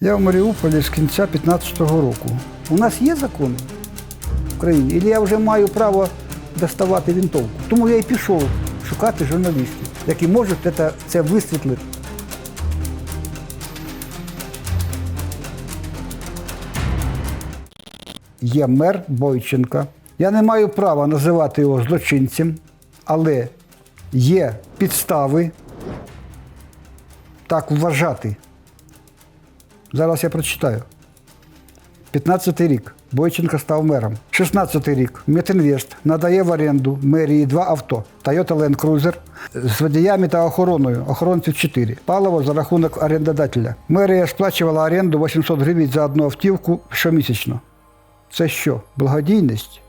Я в Маріуполі з кінця 15-го року. У нас є закон в країні, і я вже маю право доставати винтовку. Тому я і пішов шукати журналістів, які можуть це, це висвітлити. Є мер Бойченка. Я не маю права називати його злочинцем, але є підстави так вважати. Зараз я прочитаю. 15-й рік. Бойченко став мером. 16-й рік. Метинвест надає в оренду мерії два авто. Toyota Land Cruiser з водіями та охороною. Охоронців 4. Паливо за рахунок орендодателя. Мерія сплачувала оренду 800 гривень за одну автівку щомісячно. Це що? Благодійність?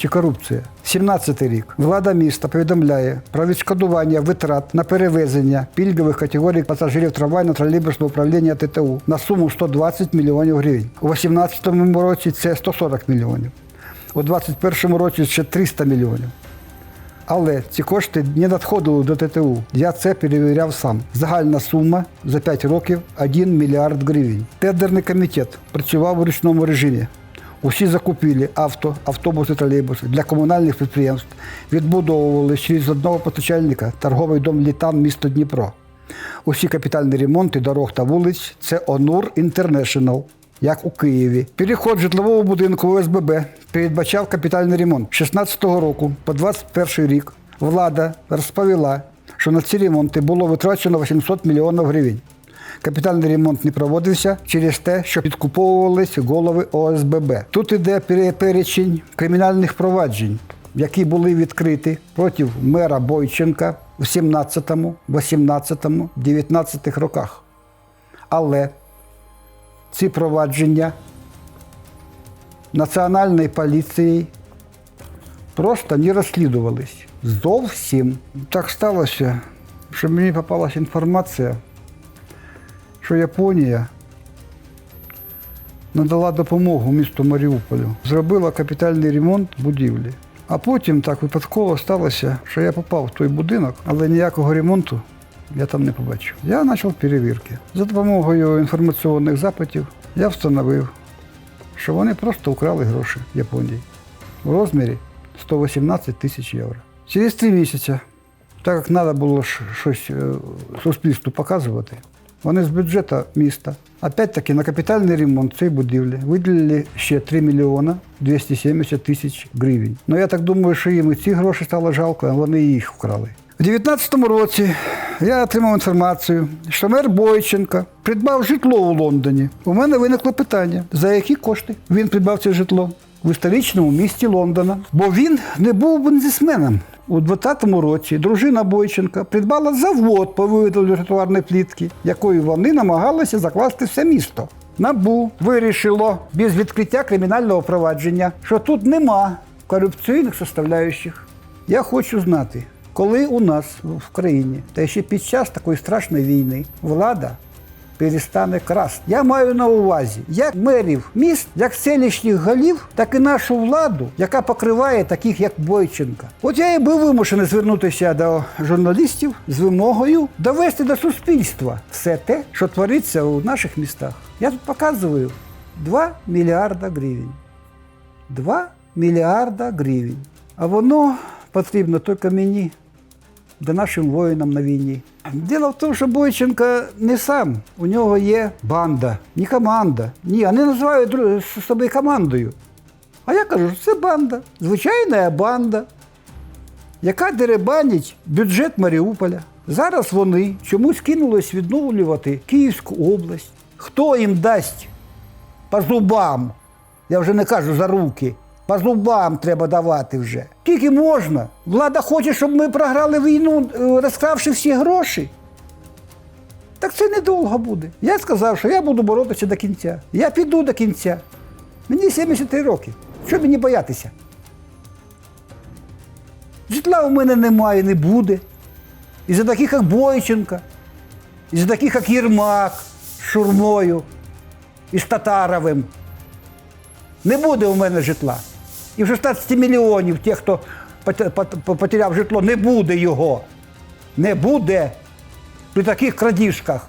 Чи корупція. 17 рік. Влада міста повідомляє про відшкодування витрат на перевезення пільгових категорій пасажирів трамвайно тролейбусного управління ТТУ на суму 120 мільйонів гривень. У 2018 році це 140 мільйонів. У 2021 році ще 300 мільйонів. Але ці кошти не надходили до ТТУ. Я це перевіряв сам. Загальна сума за 5 років 1 мільярд гривень. Тендерний комітет працював у ручному режимі. Усі закупівлі авто, автобуси, тролейбуси для комунальних підприємств відбудовували через одного постачальника торговий дом Літан місто Дніпро. Усі капітальні ремонти дорог та вулиць це Онур Інтернешнл, як у Києві. Переход житлового будинку ОСББ передбачав капітальний ремонт. 16 року по 21 рік влада розповіла, що на ці ремонти було витрачено 800 мільйонів гривень. Капітальний ремонт не проводився через те, що підкуповувались голови ОСББ. Тут іде пере- перечень кримінальних проваджень, які були відкриті проти мера Бойченка в 17, 18, 19 роках. Але ці провадження національної поліції просто не розслідувались. Зовсім так сталося, що мені попалася інформація, що Японія надала допомогу місту Маріуполю, зробила капітальний ремонт будівлі. А потім так випадково сталося, що я попав в той будинок, але ніякого ремонту я там не побачив. Я почав перевірки. За допомогою інформаційних запитів я встановив, що вони просто вкрали гроші Японії в розмірі 118 тисяч євро. Через три місяці, так як треба було щось е, суспільству показувати, вони з бюджету міста, опять-таки на капітальний ремонт цієї будівлі виділили ще 3 мільйона 270 тисяч гривень. Ну я так думаю, що їм і ці гроші стало жалко, а вони їх вкрали. У 2019 році я отримав інформацію, що мер Бойченка придбав житло у Лондоні. У мене виникло питання, за які кошти він придбав це житло в історичному місті Лондона. Бо він не був бензисменом. У 2020 році дружина Бойченка придбала завод по виготовленню тротуарної плітки, якою вони намагалися закласти все місто. Набу вирішило без відкриття кримінального провадження, що тут нема корупційних составляючих. Я хочу знати, коли у нас в країні, та ще під час такої страшної війни, влада перестане красти. Я маю на увазі як мерів міст, як селищних голів, так і нашу владу, яка покриває таких, як Бойченка. От я і був вимушений звернутися до журналістів з вимогою довести до суспільства все те, що твориться у наших містах. Я тут показую 2 мільярда гривень. 2 мільярда гривень. А воно потрібно тільки мені, да нашим воїнам на війні. Діло в тому, що Бойченко не сам. У нього є банда, не команда. Ні, вони називають собою командою. А я кажу, що це банда, звичайна банда, яка деребанить бюджет Маріуполя. Зараз вони чомусь кинулись відновлювати Київську область. Хто їм дасть по зубам? Я вже не кажу за руки. По зубам треба давати вже. Тільки можна. Влада хоче, щоб ми програли війну, е, розкравши всі гроші. Так це недовго буде. Я сказав, що я буду боротися до кінця. Я піду до кінця. Мені 73 роки. Що мені боятися? Житла у мене немає, не буде. І за таких, як Бойченка, і за таких, як Єрмак з Шурмою і з Татаровим. Не буде у мене житла. І в 16 мільйонів тих, хто пот- пот- потеряв житло, не буде його. Не буде при таких крадіжках.